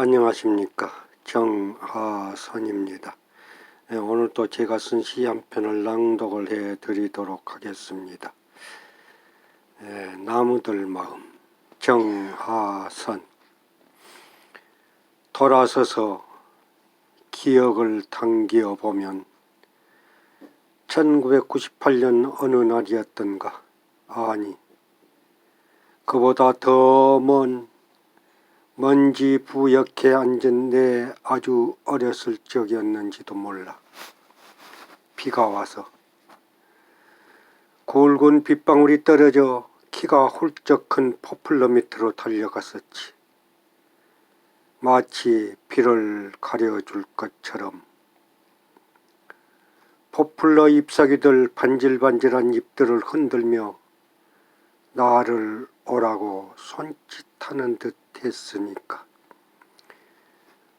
안녕하십니까 정하선입니다. 네, 오늘 또 제가 쓴 시 한 편을 낭독을 해 드리도록 하겠습니다. 네, 나무들 마음 정하선 돌아서서 기억을 당기어 보면 1998년 어느 날이었던가 아니 그보다 더먼 먼지 부옇게 앉은 내 아주 어렸을 적이었는지도 몰라. 비가 와서 굵은 빗방울이 떨어져 키가 훌쩍 큰 포플러 밑으로 달려갔었지. 마치 비를 가려줄 것처럼 포플러 잎사귀들 반질반질한 잎들을 흔들며 나를 오라고 손짓하는 듯 했으니까.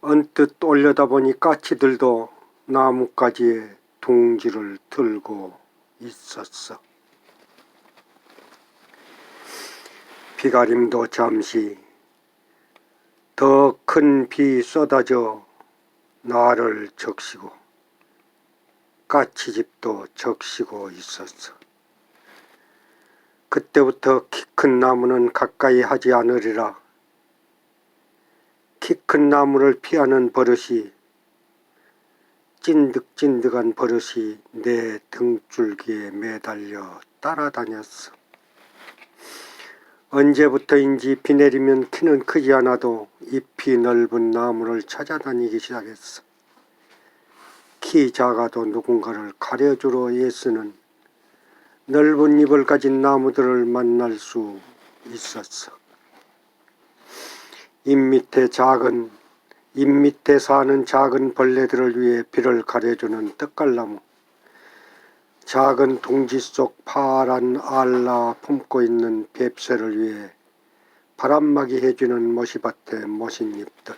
언뜻 올려다보니 까치들도 나뭇가지에 둥지를 들고 있었어. 비가림도 잠시 더 큰 비 쏟아져 나를 적시고 까치집도 적시고 있었어. 그때부터 키 큰 나무는 가까이 하지 않으리라. 키 큰 나무를 피하는 버릇이 찐득찐득한 버릇이 내 등줄기에 매달려 따라다녔어. 언제부터인지 비 내리면 키는 크지 않아도 잎이 넓은 나무를 찾아다니기 시작했어. 키 작아도 누군가를 가려주러 애쓰는 넓은 잎을 가진 나무들을 만날 수 있었어. 잎 밑에 작은 잎 밑에 사는 작은 벌레들을 위해 비를 가려주는 떡갈나무. 작은 둥지 속 파란 알라 품고 있는 뱁새를 위해 바람막이 해주는 모시밭의 모신잎들.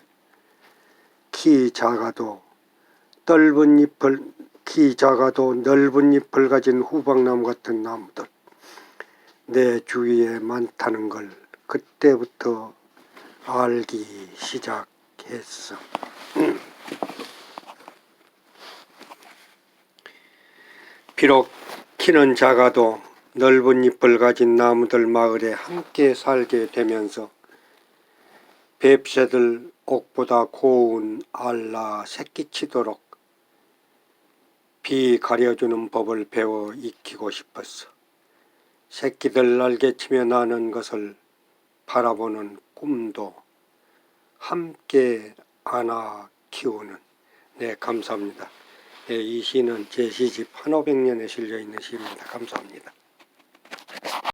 키 작아도 넓은 잎을 키 작아도 넓은 잎을 가진 후방나무 같은 나무들 내 주위에 많다는 걸 그때부터 알기 시작했어. 비록 키는 작아도 넓은 잎을 가진 나무들 마을에 함께 살게 되면서 뱁새들 옥보다 고운 알라 새끼치도록 비 가려주는 법을 배워 익히고 싶었어. 새끼들 날개치며 나는 것을 바라보는 꿈도 함께 안아 키우는 네 감사합니다. 네, 이 시는 제 시집 1500년에 실려 있는 시입니다. 감사합니다.